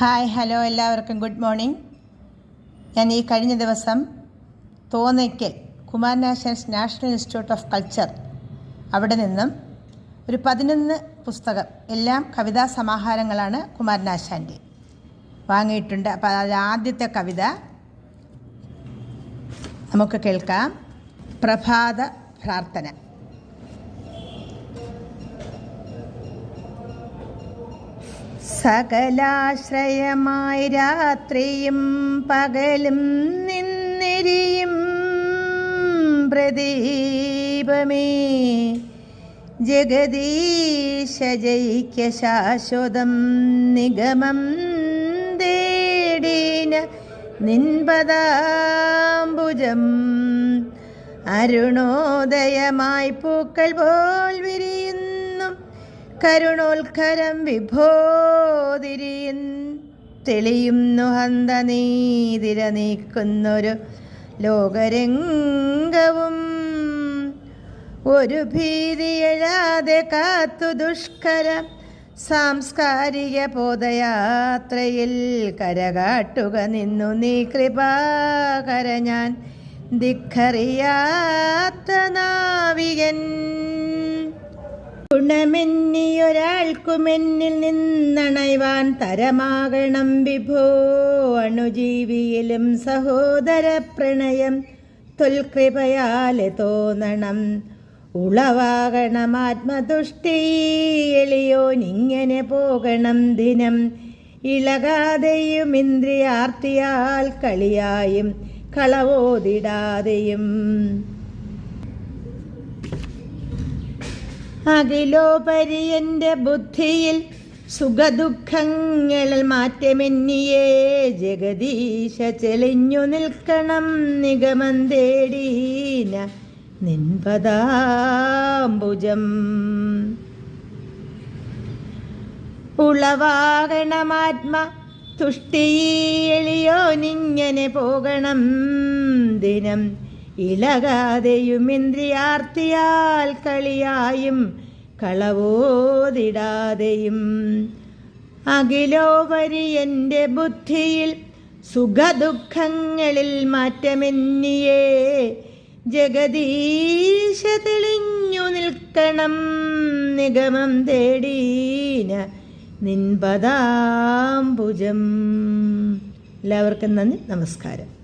Hi hello എല്ലാവർക്കും. Good morning ഞാൻ ഈ കഴിഞ്ഞ ദിവസം Thonnakkal Kumaranasan's national institute of culture അവിടെ നിന്നും ഒരു പതിനൊന്ന് പുസ്തകം എല്ലാം കവിതാ സമാഹാരങ്ങളാണ് കുമാരനാശാന്റെ വാങ്ങിയിട്ടുണ്ട്. അപ്പോൾ അത് ആദ്യത്തെ കവിത നമുക്ക് കേൾക്കാം. പ്രഭാത പ്രാർത്ഥന. സകലാശ്രയമായി രാത്രിയും പകലും നിന്നിരിയും പ്രദീപമേ. ജഗദീശ ജയിക്ക ശാശ്വതം നിഗമം തേടീന നിൻപദാംബുജം. അരുണോദയമായി പൂക്കൾ പോൽ വിരിയുന്നു കരുണോത്കരം വിഭോതിരിയും തെളിയുന്നു ഹന്ത നീതിര നീക്കുന്നൊരു ലോകരംഗവും. ഒരു ഭീതി എഴാതെ കാത്തു ദുഷ്കര സാംസ്കാരിക പോതയാത്രയിൽ കരകാട്ടുക നിന്നു നീ കൃപാകര ഞാൻ ധിക്കറിയാത്ത നാവികൻ. ഗുണമെന്നിയൊരാൾക്കുമെന്നിൽ നിന്നണയുവാൻ തരമാകണം വിഭോ. അണുജീവിയിലും സഹോദര പ്രണയം തൊൽകൃപയാലെ തോന്നണം. ഉളവാകണം ആത്മതുഷ്ടി എളിയോനിങ്ങനെ പോകണം ദിനം. ഇളകാതെയും ഇന്ദ്രിയാർത്തിയാൽ കളിയായും കളവോതിടാതെയും. അഖിലോപരി എന്റെ ബുദ്ധിയിൽ സുഖദുഃഖങ്ങളിൽ മാറ്റമെന്നിയേ. ജഗദീശ ചെളിഞ്ഞു നിൽക്കണം നിഗമം തേടീന നിൻപദാംബുജം. ഉളവാകണമാത്മ തുഷ്ടിയെളിയോ നിങ്ങനെ പോകണം ദിനം ഇളകാതെയും ഇന്ദ്രിയാർത്തിയാൽ കളിയായും കളവോതിടാതെയും. അഖിലോപരി എന്റെ ബുദ്ധിയിൽ സുഖദുഃഖങ്ങളിൽ മാറ്റമെന്നിയേ. ജഗദീശ തെളിഞ്ഞു നിൽക്കണം നിഗമം തേടീന നിൻപദാംബുജം. എല്ലാവർക്കും നന്ദി നമസ്കാരം.